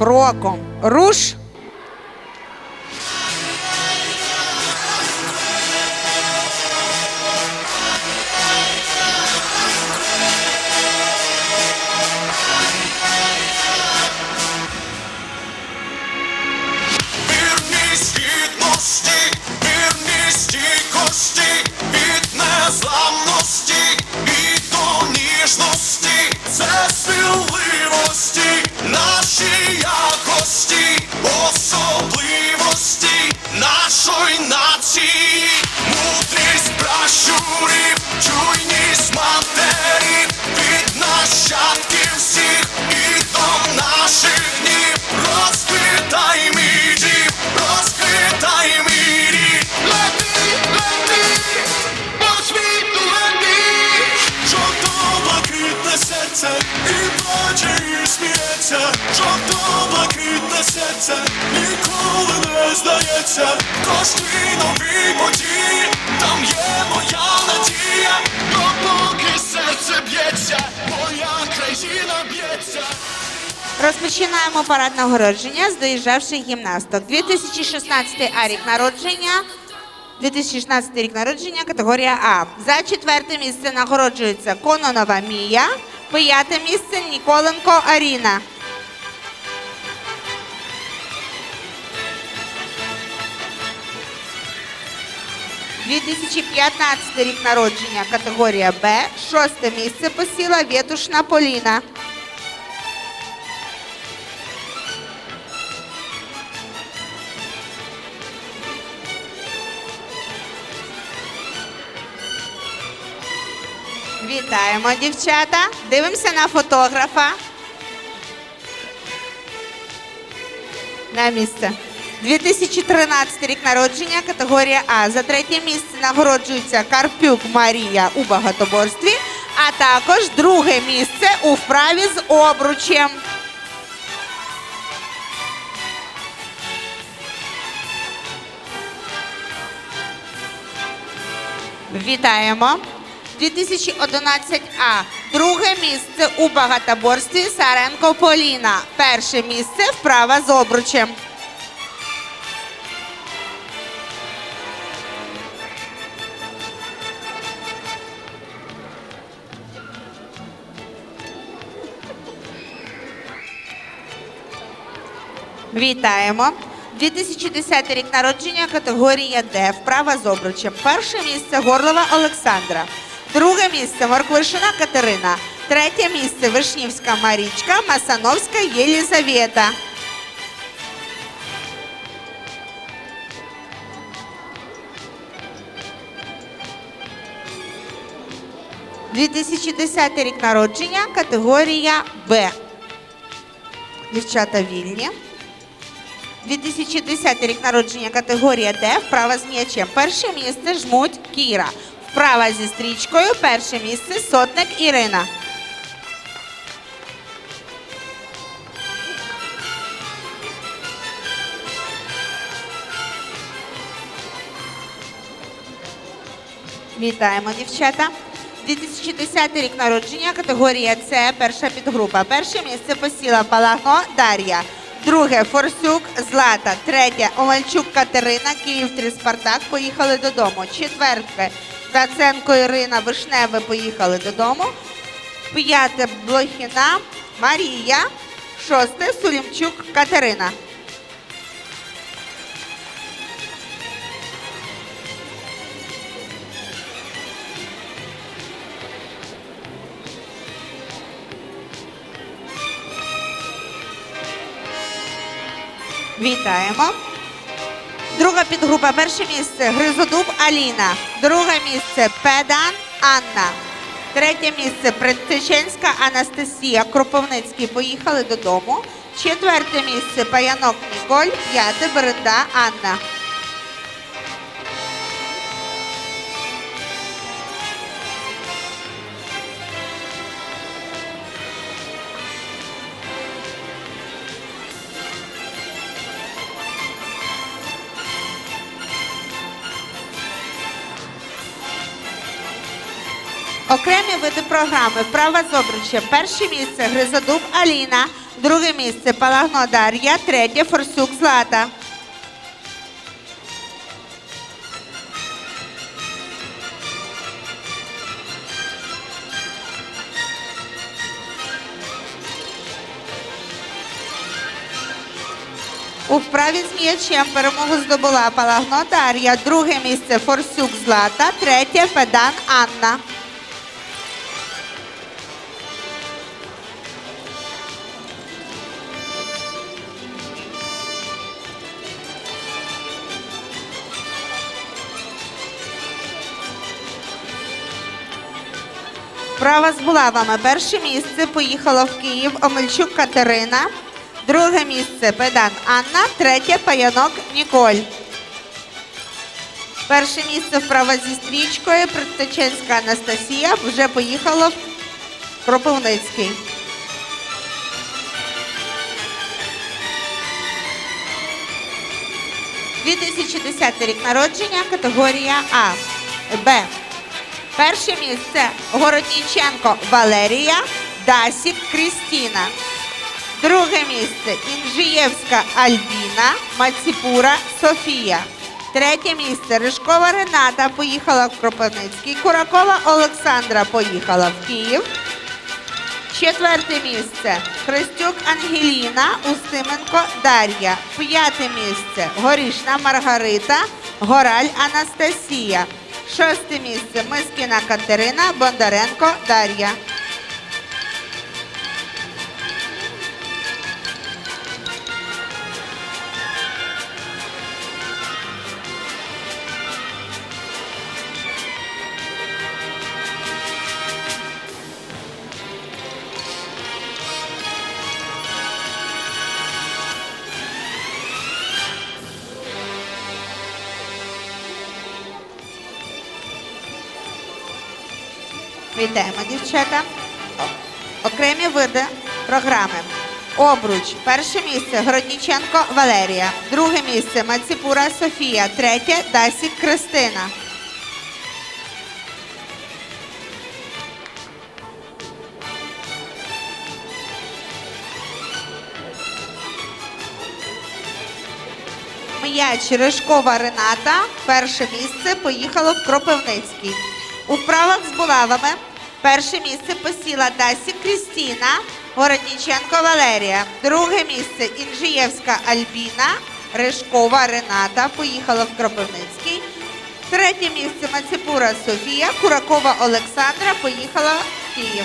кроком. Руш. Не здається, кожній новій події, там є моя надія, допоки серце б'ється, моя країна б'ється. Розпочинаємо парад нагородження з доїжджавших гімнасток. 2016 а рік народження. 2016 рік народження, категорія А. За четверте місце нагороджується Кононова Мія. П'яте місце Ніколенко Аріна. – 2015 рік народження, категорія Б. Шосте місце посіла Вєтушна Поліна. Вітаємо, дівчата. Дивимося на фотографа. На місце. 2013 рік народження, категорія А. За третє місце нагороджується Карпюк Марія у багатоборстві, а також друге місце у вправі з обручем. Вітаємо. 2011 А. Друге місце у багатоборстві Саренко Поліна. Перше місце вправа з обручем. Вітаємо. 2010 рік народження, категорія Д. Вправа з обручем. Перше місце Горлова Олександра. Друге місце Морквишина Катерина. Третє місце Вишнівська Марічка, Масановська Єлізавета. – 2010 рік народження, категорія Б. Дівчата вільні. 2010 рік народження категорія Д. Вправа з м'ячем. Перше місце жмуть Кіра. Вправа зі стрічкою. Перше місце сотник Ірина. Вітаємо, дівчата. 2010 рік народження, категорія С, перша підгрупа. Перше місце посіла Палагно Дар'я. Друге Форсюк Злата. Третє Омельчук Катерина, Київ 3 Спартак. Поїхали додому. Четверте Даценко Ірина Вишневе поїхали додому. П'яте Блохіна Марія. Шосте Сулімчук Катерина. Вітаємо. Друга підгрупа. Перше місце Гризодуб Аліна. Друге місце Педан Анна. Третє місце Предтеченська Анастасія. Кропивницький поїхали додому. Четверте місце Паянок Ніколь. П'яте Беренда Анна. Окремі види програми Вправа з обручем. Перше місце Гризодуб Аліна. Друге місце Палагно Дар'я, третє Форсюк Злата. У вправі з м'ячем перемогу здобула Палагно Дар'я, друге місце Форсюк Злата, третє Федан Анна. Права з булавами. Перше місце поїхала в Київ Омельчук Катерина. Друге місце Педан Анна, третє Паянок Ніколь. Перше місце вправа зі стрічкою Предтеченська Анастасія вже поїхала в Кропивницький. – 2010 рік народження, категорія А. Б. Перше місце Городніченко Валерія, Дасік Крістіна. Друге місце Інжиєвська Альбіна, Маціпура Софія. Третє місце Ришкова Рената поїхала в Кропивницький. Куракова Олександра поїхала в Київ. Четверте місце Христюк Ангеліна, Устименко Дар'я. П'яте місце Горішна Маргарита, Гораль Анастасія. Шосте місце Мискіна Катерина, Бондаренко Дар'я. Вітаємо, дівчата. Окремі види програми. Обруч. Перше місце Городніченко Валерія. Друге місце Маціпура Софія. Третє Дасік Кристина. М'яч Ришкова Рената. Перше місце поїхало в Кропивницький. У вправах з булавами перше місце посіла Дасі Крістіна, Городніченко Валерія. Друге місце Інжиєвська Альбіна, Ришкова Рената поїхала в Кропивницький. Третє місце Мацепура Софія, Куракова Олександра поїхала в Київ.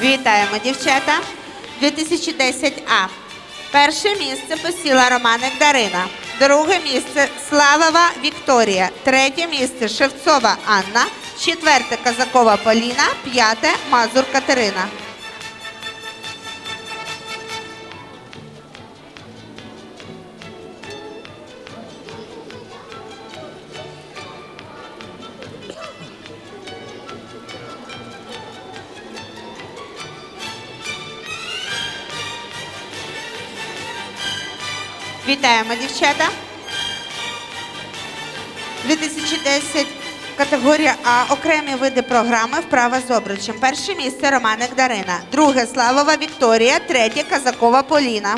Вітаємо, дівчата. 2010 А. Перше місце посіла Романик Дарина. Друге місце Славова Вікторія. Третє місце Шевцова Анна. Четверте Казакова Поліна. П'яте Мазур Катерина. Вітаємо, дівчата. 2010 категорія А. Окремі види програми Вправа з обручем. Перше місце Романик Дарина. Друге Славова Вікторія. Третє Казакова Поліна.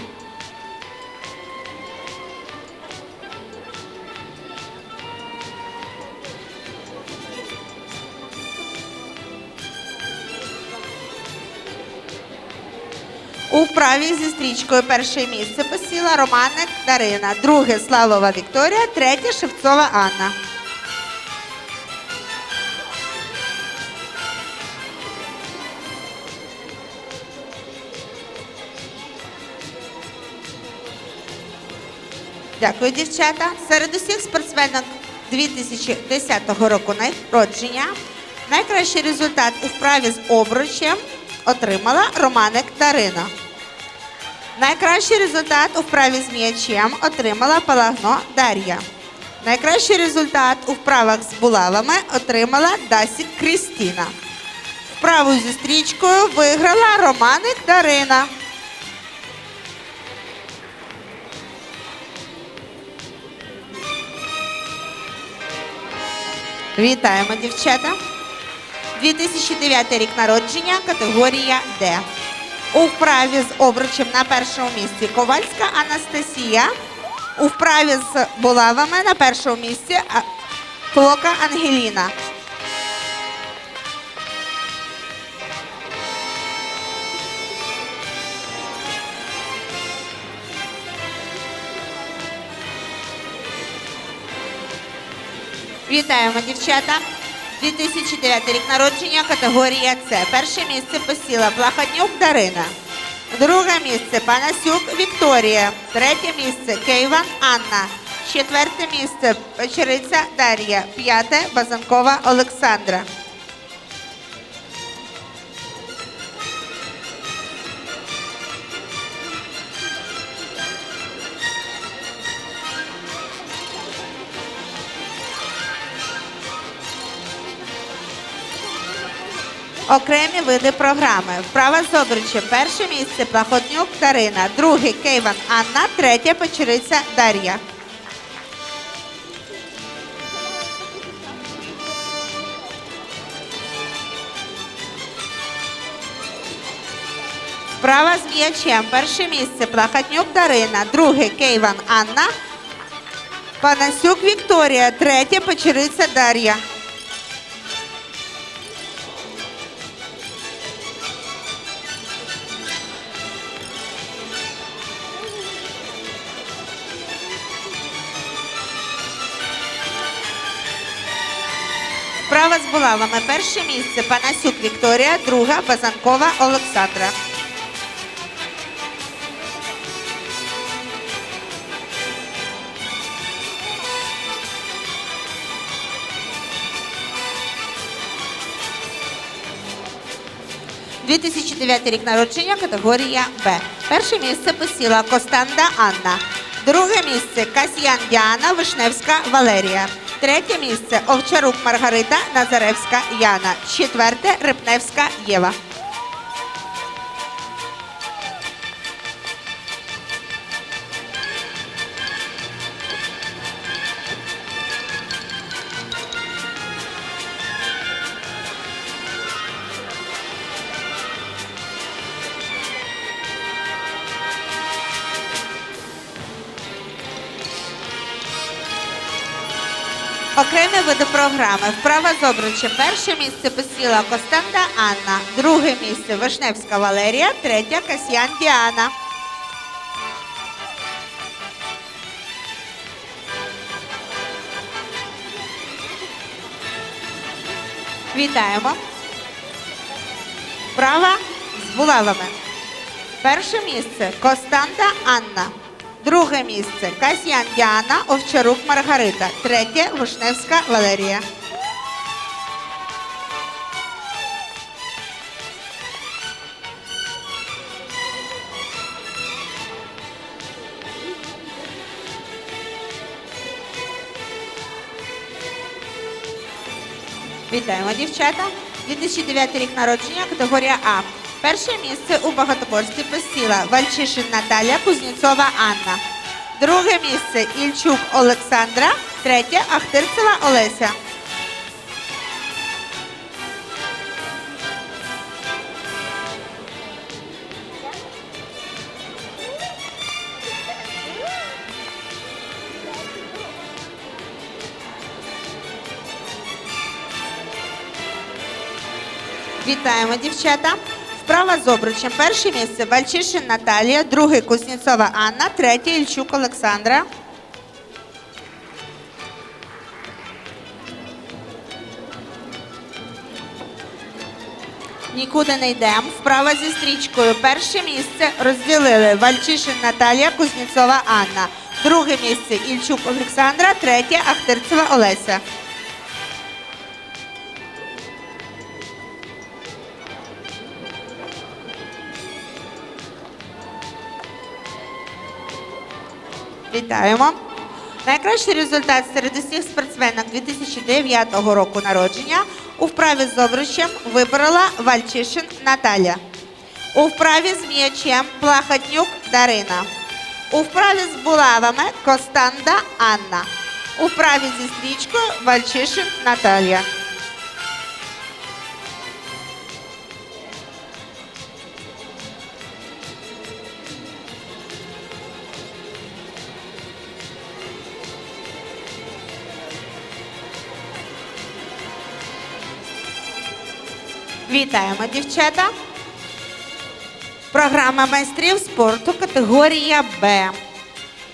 У вправі зі стрічкою перше місце посіла Романик Дарина, друге Славова Вікторія, третє Шевцова Анна. Дякую, дівчата. Серед усіх спортсменок 2010 року народження найкращий результат у вправі з обручем отримала Романик Дарина. Найкращий результат у вправі з м'ячем отримала Палагно Дар'я. Найкращий результат у вправах з булавами отримала Дасік Крістіна. Вправу зі стрічкою виграла Романик Дарина. Вітаємо, дівчата. 2009 рік народження, категорія Д. У вправі з обручем на першому місці Ковальська Анастасія. У вправі з булавами на першому місці а, Клока Ангеліна. Вітаємо, дівчата. 2009 рік народження, категорія С. Перше місце посіла Плахатнюк Дарина. Друге місце Панасюк Вікторія. Третє місце Кейван Анна. Четверте місце Печериця Дар'я. П'яте Базанкова Олександра. Окремі види програми. Вправа з обручем. Перше місце Плахотнюк Дарина. Друге Кейван Анна. Третє Печериця Дар'я. Вправа з м'ячем. Перше місце Плахотнюк Дарина. Друге Кейван Анна. Панасюк Вікторія. Третє Печериця Дар'я. Булавами. Перше місце Панасюк Вікторія, друга Базанкова Олександра. – 2009 рік народження, категорія Б. Перше місце посіла Костанда Анна. Друге місце Касьян Діана, Вишневська Валерія. Третє місце Овчарук Маргарита, Назаревська Яна. Четверте Рипневська Єва. Програми. Вправа з обручем. Перше місце посіла Костанда Анна. Друге місце Вишневська Валерія. Третє Касьян Діана. Вітаємо. Вправа з булавами. Перше місце Костанда Анна. Друге місце Касьян Діана, Овчарук Маргарита. Третє Вишневська Валерія. Вітаємо, дівчата. 2009 рік народження, категорія А. Перше місце у багатоборстві посіла Вальчишин Наталя, Кузнєцова Анна. Друге місце Ільчук Олександра. Третє Ахтирцева Олеся. Вітаємо, дівчата. Вправа з обручем. Перше місце Вальчишин Наталія, друге Кузнєцова Анна, третє Ільчук Олександра. Нікуди не йдемо. Вправа зі стрічкою. Перше місце розділили Вальчишин Наталія, Кузнєцова Анна. Друге місце Ільчук Олександра, третє Ахтирцева Олеся. Вітаємо. Найкращий результат серед усіх спортсменок 2009 року народження у вправі з обручем виборола Вальчишин Наталя. У вправі з м'ячем Плахатнюк Дарина. У вправі з булавами Костанда Анна. У вправі зі стрічкою Вальчишин Наталія. Вітаємо, дівчата. Програма майстрів спорту категорія Б.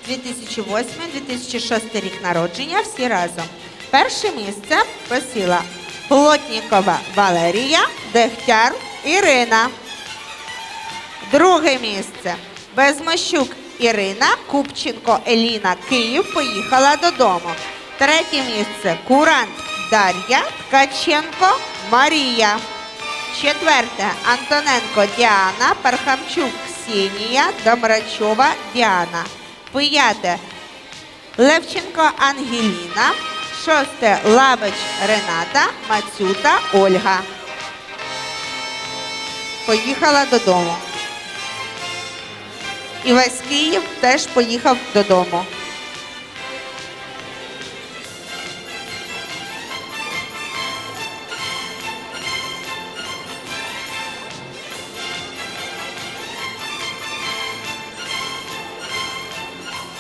2008-2006 рік народження всі разом. Перше місце посіла Плотнікова Валерія, Дегтяр Ірина. Друге місце Безмощук Ірина, Купченко Еліна, Київ поїхала додому. Третє місце Курант Дар'я, Ткаченко Марія. Четверте Антоненко Діана, Пархамчук Ксенія, Домрачова Діана. П'яте Левченко Ангеліна. Шосте Лавич Рената, Мацюта Ольга. Поїхала додому. І весь Київ теж поїхав додому.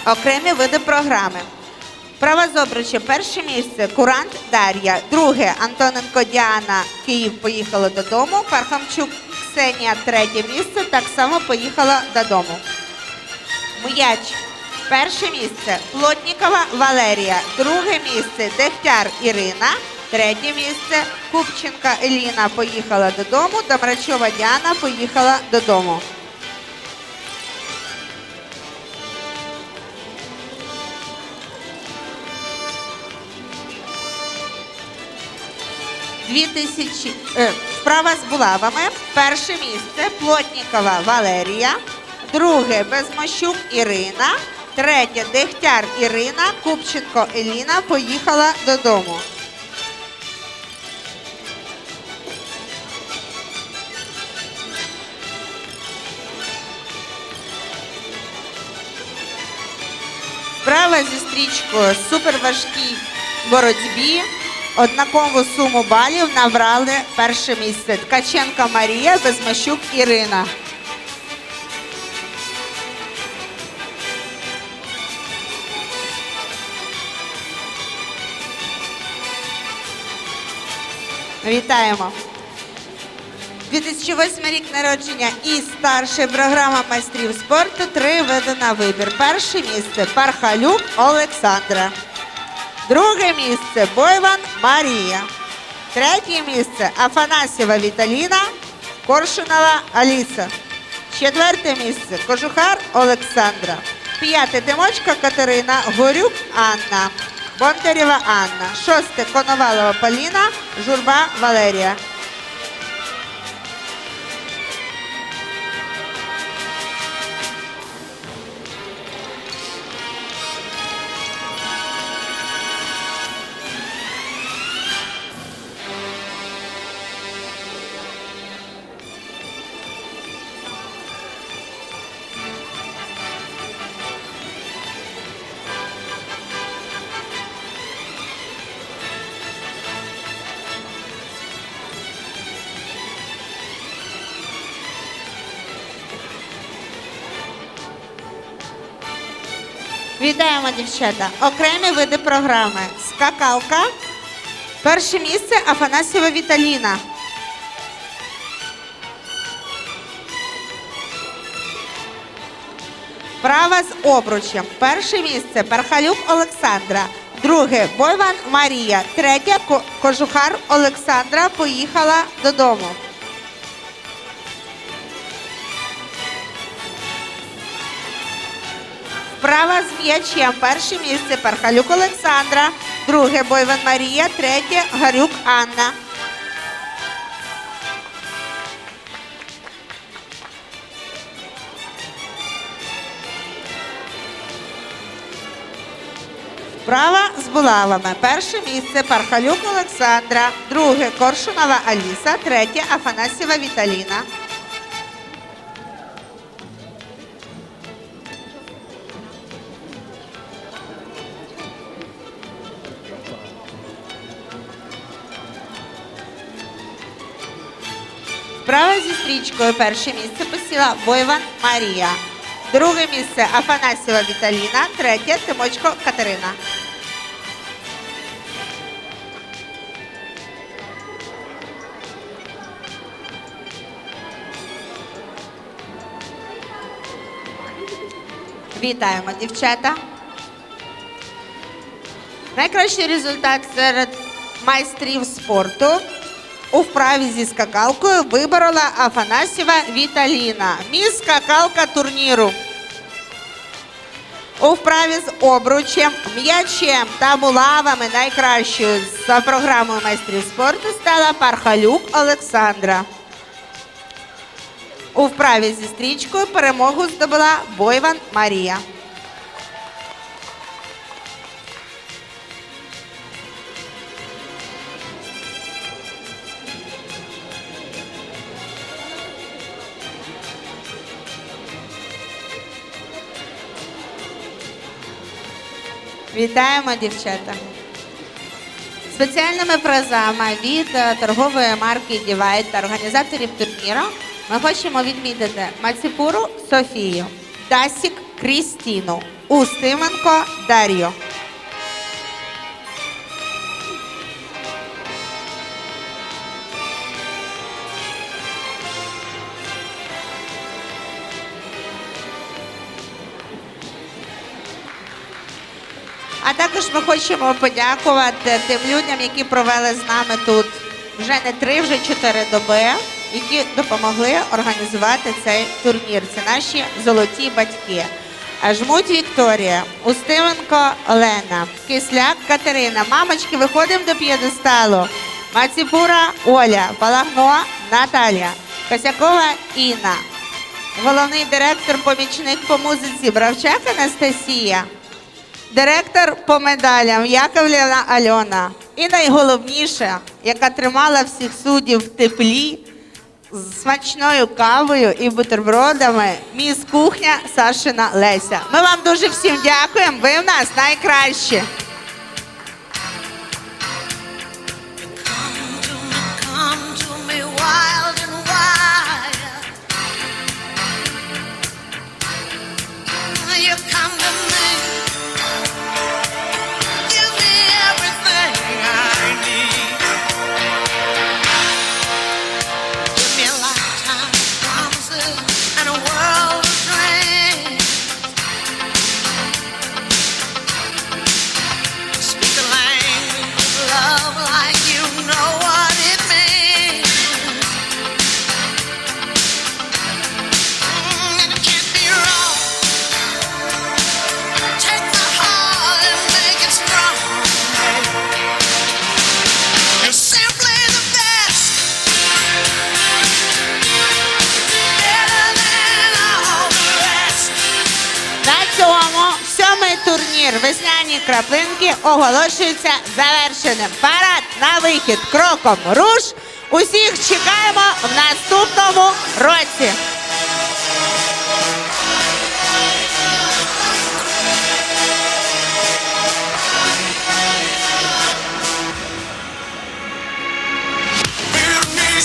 Окремі види програми. Права з. Перше місце Курант Дар'я. Друге Антоненко Діана. Київ поїхала додому. Пархамчук Ксенія. Третє місце. Так само поїхала додому. М'яч. Перше місце Плотнікова Валерія. Друге місце Дегтяр Ірина. Третє місце Купченка Еліна поїхала додому. Домрачова Діана поїхала додому. Дві тисячі е, справа з булавами. Перше місце Плотнікова Валерія, друге Безмощук Ірина, третє Дегтяр Ірина, Купченко Еліна поїхала додому. Справа зі стрічкою суперважкій боротьбі. Однакову суму балів набрали перше місце. Ткаченко Марія, Безмащук Ірина. Вітаємо. 2008 рік народження і старша програма майстрів спорту. Три види на вибір. Перше місце Пархалюк Олександра. Друге місце Бойван Марія. Третє місце Афанасьєва Віталіна, Коршунова Аліса. Четверте місце Кожухар Олександра. П'яте Тимочка Катерина, Горюк Анна, Бондарєва Анна. Шосте Коновалова Поліна, Журба Валерія. Вітаємо, дівчата. Окремі види програми. Скакалка. Перше місце Афанасьєва Віталіна. Права з обручем. Перше місце Пархалюк Олександра. Друге Бойван Марія. Третє Кожухар Олександра поїхала додому. Справа з м'ячем. Перше місце Пархалюк Олександра, друге Бойван Марія, третє Гарюк Анна. Справа з булавами. Перше місце Пархалюк Олександра, друге Коршунова Аліса, третє Афанасьєва Віталіна. Вправа зі стрічкою перше місце посіла Бойван Марія. Друге місце Афанасьєва Віталіна. Третє Тимочко Катерина. Вітаємо, дівчата. Найкращий результат серед майстрів спорту у вправі зі скакалкою виборола Афанасьєва Віталіна. Міс скакалка турніру. У вправі з обручем, м'ячем та булавами найкращою за програмою майстрів спорту стала Пархалюк Олександра. У вправі зі стрічкою перемогу здобула Бойван Марія. Вітаємо, дівчата. Спеціальними призами від е, торгової марки Дівайт та організаторів турніру ми хочемо відмітити Маціпуру Софію, Дасік Крістіну, Устименко Дар'ю. А також ми хочемо подякувати тим людям, які провели з нами тут вже не три, вже чотири доби, які допомогли організувати цей турнір. Це наші золоті батьки. Жмуть Вікторія, Устименко Олена, Кисляк Катерина. Мамочки, виходимо до п'єдесталу. Маціпура Оля, Палагно Наталія, Косякова Інна, головний директор, помічник по музиці Бравчак Анастасія. Директор по медалям Яковлєва Альона. І найголовніше, яка тримала всіх суддів в теплі з смачною кавою і бутербродами, міс кухня Сашина Леся. Ми вам дуже всім дякуємо. Ви в нас найкращі. Come to me, come to me, wild оголошується завершеним. Парад на вихід кроком руш. Усіх чекаємо в наступному році. Вірні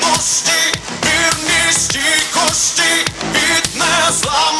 кості, вірні кості від незламності.